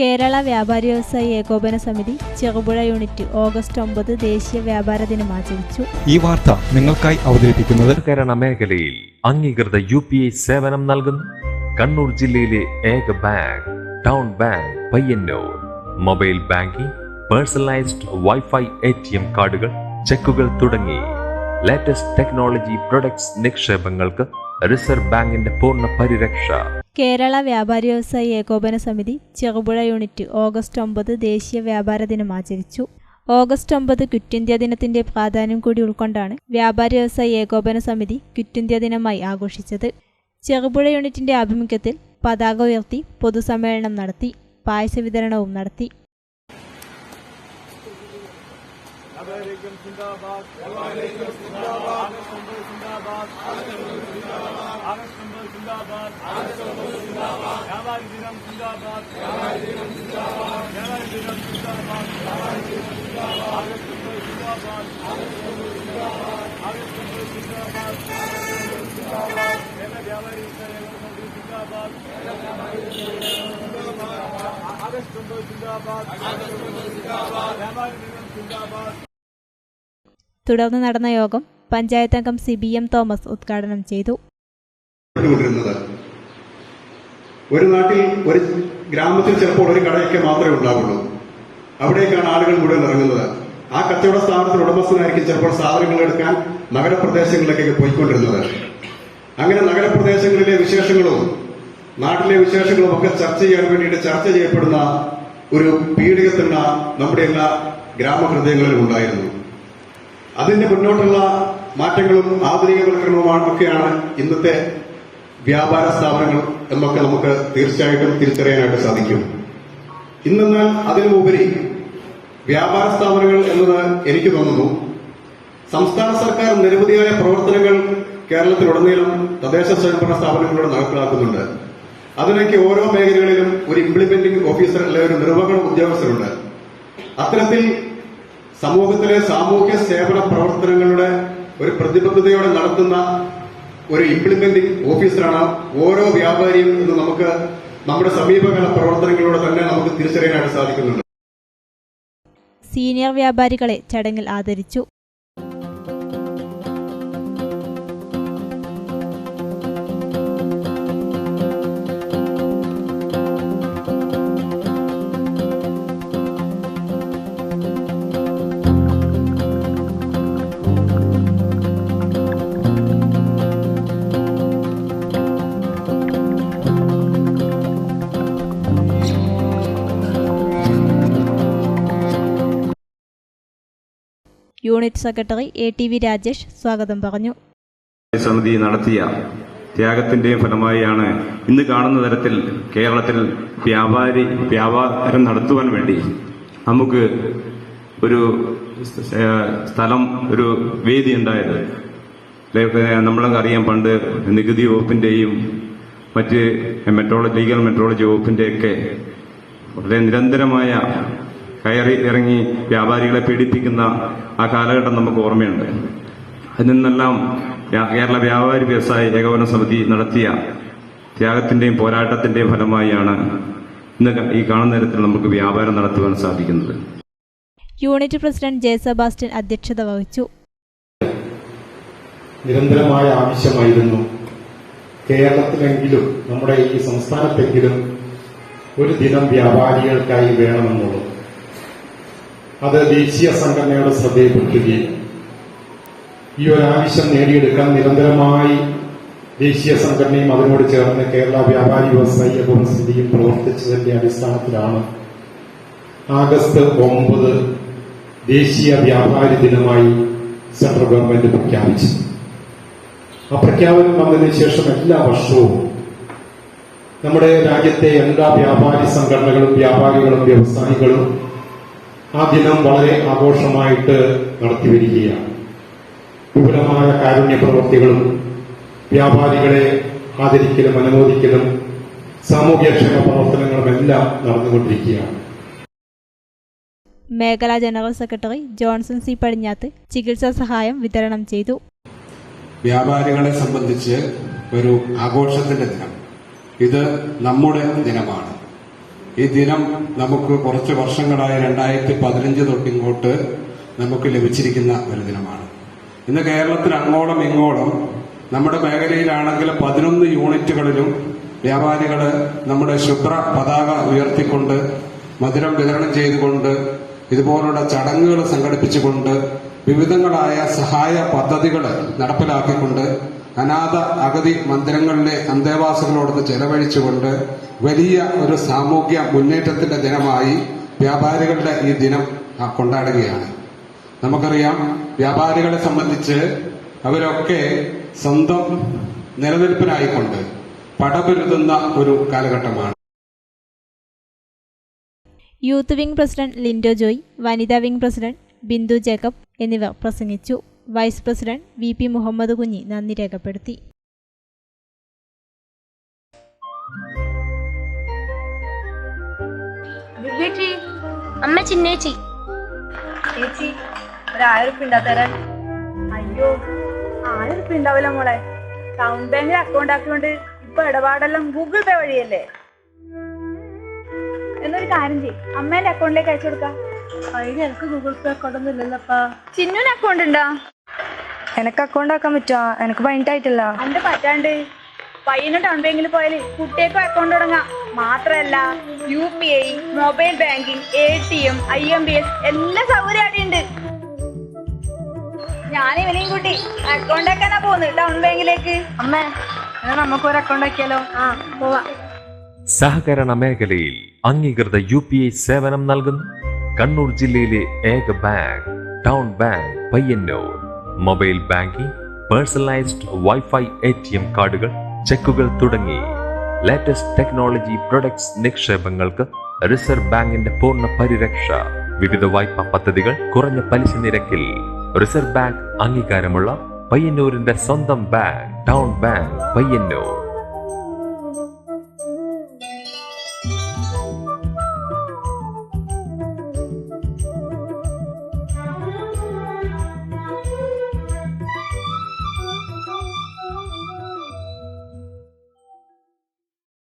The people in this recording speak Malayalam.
കേരള വ്യാപാരി വ്യവസായി ഏകോപന സമിതി ചെറുപുഴ യൂണിറ്റ് ഓഗസ്റ്റ് ഒമ്പത് ദേശീയ വ്യാപാര ദിനം ആചരിച്ചു. ഈ വാർത്ത നിങ്ങൾക്കായി അവതരിപ്പിക്കുന്നത് സഹകരണ മേഖലയിൽ അംഗീകൃത യു പി ഐ സേവനം നൽകുന്നു. കണ്ണൂർ ജില്ലയിലെ ഏക bank town bank Payyanur. Mobile banking personalised wifi A T M കാർഡുകൾ ചെക്കുകൾ തുടങ്ങി. ലേറ്റസ്റ്റ് ടെക്നോളജി പ്രൊഡക്ട്സ് നിക്ഷേപങ്ങൾക്ക് റിസർവ് ബാങ്കിന്റെ പൂർണ പരിരക്ഷ. കേരള വ്യാപാരി വ്യവസായി ഏകോപന സമിതി ചെറുപുഴ യൂണിറ്റ് ഓഗസ്റ്റ് ഒമ്പത് ദേശീയ വ്യാപാര ദിനം ആചരിച്ചു. ഓഗസ്റ്റ് ഒമ്പത് ക്വിറ്റ് ഇന്ത്യ ദിനത്തിന്റെ പ്രാധാന്യം കൂടി ഉൾക്കൊണ്ടാണ് വ്യാപാരി വ്യവസായി ഏകോപന സമിതി ക്വിറ്റ് ഇന്ത്യ ദിനമായി ആഘോഷിച്ചത്. ചെറുപുഴ യൂണിറ്റിന്റെ ആഭിമുഖ്യത്തിൽ പതാക ഉയർത്തി പൊതുസമ്മേളനം നടത്തി പായസ വിതരണവും നടത്തി. വ്യാപാരി ദിനം സിന്ദാബാദ് വ്യാപാരി ദിനം സിന്ദാബാദ് വ്യാപാരി ദിനം സിന്ദാബാദ് വ്യാപാരി ദിനം സിന്ദാബാദ് ആഗസ്റ്റ് ഒമ്പത് സിന്ദാബാദ് ആഗസ്റ്റ് ഒമ്പത് സിന്ദാബാദ് ആഗസ്റ്റ് ഒമ്പത് സിന്ദാബാദ് സിന്ദാബാദ് കേരള വ്യാപാരി സമിതി സിന്ദാബാദ് ആഗസ്റ്റ് ഒമ്പത് സിന്ദാബാദ് ആഗസ്റ്റ് ഒമ്പത് സിന്ദാബാദ് വ്യാപാരി ദിനം സിന്ദാബാദ് തുടർന്ന് നടന്ന യോഗം പഞ്ചായത്ത് അംഗം സി ബി എം തോമസ് ഉദ്ഘാടനം ചെയ്തു. ഒരു നാട്ടിൽ ഒരു ഗ്രാമത്തിൽ ചിലപ്പോൾ ഒരു കടയൊക്കെ മാത്രമേ ഉണ്ടാവുള്ളൂ. അവിടേക്കാണ് ആളുകൾ മുഴുവൻ ഇറങ്ങുന്നത്. ആ കച്ചവട സ്ഥാപനത്തിൽ ഉടമസ്ഥനായിരിക്കും ചിലപ്പോൾ സാധനങ്ങൾ എടുക്കാൻ നഗരപ്രദേശങ്ങളിലേക്കൊക്കെ പോയിക്കൊണ്ടിരുന്നത്. അങ്ങനെ നഗരപ്രദേശങ്ങളിലെ വിശേഷങ്ങളും നാട്ടിലെ വിശേഷങ്ങളും ഒക്കെ ചർച്ച ചെയ്യാൻ വേണ്ടിയിട്ട് ചർച്ച ചെയ്യപ്പെടുന്ന ഒരു പീഡിക നമ്മുടെ എല്ലാ ഗ്രാമഹൃദയങ്ങളിലും ഉണ്ടായിരുന്നു. അതിന്റെ മുന്നോട്ടുള്ള മാറ്റങ്ങളും ആധുനികവൽക്കരണവുമാണ് ഒക്കെയാണ് ഇന്നത്തെ വ്യാപാര സ്ഥാപനങ്ങൾ എന്നൊക്കെ നമുക്ക് തീർച്ചയായിട്ടും തിരിച്ചറിയാനായിട്ട് സാധിക്കും. ഇന്നെന്നാൽ അതിനുപരി വ്യാപാര സ്ഥാപനങ്ങൾ എന്നത് എനിക്ക് തോന്നുന്നു സംസ്ഥാന സർക്കാർ നിരവധിയായ പ്രവർത്തനങ്ങൾ കേരളത്തിലുടനീളം തദ്ദേശ സ്വയംഭരണ സ്ഥാപനങ്ങളിലൂടെ നടപ്പിലാക്കുന്നുണ്ട്. അതിനൊക്കെ ഓരോ മേഖലകളിലും ഒരു ഇംപ്ലിമെന്റിംഗ് ഓഫീസർ അല്ലെങ്കിൽ ഒരു നിർവഹണ ഉദ്യോഗസ്ഥരുണ്ട്. അത്തരത്തിൽ സമൂഹത്തിലെ സാമൂഹ്യ സേവന പ്രവർത്തനങ്ങളുടെ ഒരു പ്രതിബദ്ധതയോടെ നടത്തുന്ന ഒരു ഇംപ്ലിമെന്റിംഗ് ഓഫീസറാണ് ഓരോ വ്യാപാരിയും എന്ന് നമുക്ക് നമ്മുടെ സമീപകാല പ്രവർത്തനങ്ങളിലൂടെ തന്നെ നമുക്ക് തിരിച്ചറിയാനായിട്ട് സാധിക്കുന്നുണ്ട്. സീനിയർ വ്യാപാരികളെ ചടങ്ങിൽ ആദരിച്ചു. Unit secretary A T V Rajesh സ്വാഗതം പറഞ്ഞു. സമിതി നടത്തിയ ത്യാഗത്തിന്റെയും ഫലമായാണ് ഇന്ന് കാണുന്ന തരത്തിൽ കേരളത്തിൽ വ്യാപാരി വ്യാപാരം നടത്തുവാൻ വേണ്ടി നമുക്ക് ഒരു സ്ഥലം ഒരു വേദി ഉണ്ടായത്. നമ്മളൊക്കെ അറിയാം പണ്ട് നികുതി വകുപ്പിന്റെയും മറ്റ് മെട്രോളജി ലീഗൽ മെട്രോളജി വകുപ്പിന്റെയൊക്കെ വളരെ നിരന്തരമായ കയറി ഇറങ്ങി വ്യാപാരികളെ പീഡിപ്പിക്കുന്ന ആ കാലഘട്ടം നമുക്ക് ഓർമ്മയുണ്ട്. അതിൽ നിന്നെല്ലാം കേരള വ്യാപാരി വ്യവസായ ഏകോപന സമിതി നടത്തിയ ത്യാഗത്തിന്റെയും പോരാട്ടത്തിന്റെയും ഫലമായാണ് ഇന്ന് ഈ കാണുന്ന തരത്തിൽ നമുക്ക് വ്യാപാരം നടത്തുവാൻ സാധിക്കുന്നത്. യൂണിറ്റ് പ്രസിഡന്റ് ജെ സെബാസ്റ്റ്യൻ അധ്യക്ഷത വഹിച്ചു. നിരന്തരമായ ആവശ്യമായിരുന്നു. കേരളത്തിലെങ്കിലും നമ്മുടെ ഈ സംസ്ഥാനത്തെങ്കിലും ഒരു ദിനം വ്യാപാരികൾക്കായി വേണമെന്നുള്ളത് അത് ദേശീയ സംഘടനയുടെ ശ്രദ്ധയിൽപ്പെടുത്തുകയും ഈ ഒരു ആവശ്യം നേടിയെടുക്കാൻ നിരന്തരമായി ദേശീയ സംഘടനയും അതിനോട് ചേർന്ന് കേരള വ്യാപാരി വ്യവസായി സമിതിയും പ്രവർത്തിച്ചതിന്റെ അടിസ്ഥാനത്തിലാണ് ആഗസ്റ്റ് ഒമ്പത് ദേശീയ വ്യാപാരി ദിനമായി സെൻട്രൽ ഗവൺമെന്റ് പ്രഖ്യാപിച്ചത്. ആ പ്രഖ്യാപനം വന്നതിന് ശേഷം എല്ലാ വർഷവും നമ്മുടെ രാജ്യത്തെ എല്ലാ വ്യാപാരി സംഘടനകളും വ്യാപാരികളും വ്യവസായികളും ആ ദിനം വളരെ ആഘോഷമായിട്ട് നടത്തിവരികയാണ്. വിപുലമായ കാരുണ്യ പ്രവൃത്തികളും വ്യാപാരികളെ ആദരിക്കലും അനുമോദിക്കലും സാമൂഹ്യക്ഷേമ പ്രവർത്തനങ്ങളുമെല്ലാം നടന്നുകൊണ്ടിരിക്കുകയാണ്. മേഖലാ general secretary Johnson C Padinjath ചികിത്സാ സഹായം വിതരണം ചെയ്തു. വ്യാപാരികളെ സംബന്ധിച്ച് ഒരു ആഘോഷത്തിന്റെ ദിനം. ഇത് നമ്മുടെ ദിനമാണ്. ഈ ദിനം നമുക്ക് കുറച്ച് വർഷങ്ങളായി രണ്ടായിരത്തി പതിനഞ്ച് തൊട്ടിങ്ങോട്ട് നമുക്ക് ലഭിച്ചിരിക്കുന്ന ഒരു ദിനമാണ്. ഇന്ന് കേരളത്തിൽ അങ്ങോളം ഇങ്ങോളം നമ്മുടെ മേഖലയിലാണെങ്കിൽ പതിനൊന്ന് യൂണിറ്റുകളിലും വ്യാപാരികൾ നമ്മുടെ ശുഭ്ര പതാക ഉയർത്തിക്കൊണ്ട് മധുരം വിതരണം ചെയ്തുകൊണ്ട് ഇതുപോലുള്ള ചടങ്ങുകൾ സംഘടിപ്പിച്ചുകൊണ്ട് വിവിധങ്ങളായ സഹായ പദ്ധതികൾ നടപ്പിലാക്കിക്കൊണ്ട് അനാഥ അഗതി മന്ദിരങ്ങളിലെ അന്തേവാസികളോടൊത്ത് ചെലവഴിച്ചുകൊണ്ട് വലിയ ഒരു സാമൂഹ്യ മുന്നേറ്റത്തിന്റെ ദിനമായി വ്യാപാരികളുടെ ഈ ദിനം കൊണ്ടാടുകയാണ്. നമുക്കറിയാം വ്യാപാരികളെ സംബന്ധിച്ച് അവരൊക്കെ സ്വന്തം നിലനിൽപ്പിനായിക്കൊണ്ട് പടപൊരുതുന്ന ഒരു കാലഘട്ടമാണ്. Youth wing president Lindo Joy വനിതാ വിംഗ് പ്രസിഡന്റ് ബിന്ദു ജേക്കബ് എന്നിവർ പ്രസംഗിച്ചു. Vice president V P Muhammad Kunhi നന്ദി രേഖപ്പെടുത്തി. അമ്മ ചിന്നേച്ചി. ചേച്ചി ഒരു ആയിരം ഉറുപ്പ ഉണ്ടാ അയ്യോ ആയിരം ഉണ്ടാവില്ല മോളെ ടൗൺ ബാങ്കിൽ അക്കൗണ്ട് ആക്കിയോണ്ട് ഇപ്പൊ ഇടപാടെല്ലാം ഗൂഗിൾ പേ വഴിയല്ലേ? എന്നൊരു കാര്യം ചെയ്യും. അമ്മേന്റെ അക്കൗണ്ടിലേക്ക് അയച്ചു കൊടുക്കാം. അതിന് എനിക്ക് ഗൂഗിൾ പേ അക്കൗണ്ട് ഒന്നും ഇല്ലല്ലപ്പാ ചിന്നുവിന് അക്കൗണ്ട് ഉണ്ടോ? എനക്ക് അക്കൗണ്ട് ആക്കാൻ പറ്റുമോ എനക്ക് പൈന്റായിട്ടില്ല. അന്റെ പറ്റാണ്ട്. പയ്യന് ടൗൺ ബാങ്കിൽ പോയാൽ കുട്ടിയേക്കും അക്കൗണ്ട് തുടങ്ങാം. മാത്രല്ല U P I mobile banking A T M I M B S എല്ലാ സൗകര്യം അവിടെ ഉണ്ട്. ഞാൻ ഇവനെയും കൂട്ടി അക്കൗണ്ട് ആക്കാനാ പോകുന്നത് ടൗൺ ബാങ്കിലേക്ക് അമ്മേ എന്നാ നമുക്ക് ഒരു അക്കൗണ്ട് ആക്കിയാലോ? ആ പോവാ. സഹകരണ മേഖലയിൽ അംഗീകൃത യു പി ഐ സേവനം നൽകുന്നു. കണ്ണൂർ ജില്ലയിലെ ഏക bank town bank Payyanur. Mobile banking personalised wifi A T M കാർഡുകൾ ചെക്കുകൾ തുടങ്ങി. ലേറ്റസ്റ്റ് ടെക്നോളജി പ്രൊഡക്ട്സ് നിക്ഷേപങ്ങൾക്ക് റിസർവ് ബാങ്കിന്റെ പൂർണ പരിരക്ഷ. വിവിധ വായ്പാ പദ്ധതികൾ കുറഞ്ഞ പലിശ നിരക്കിൽ. റിസർവ് ബാങ്ക് അംഗീകാരമുള്ള പയ്യന്നൂരിന്റെ സ്വന്തം ബാങ്ക് ടൗൺ ബാങ്ക് പയ്യന്നൂർ.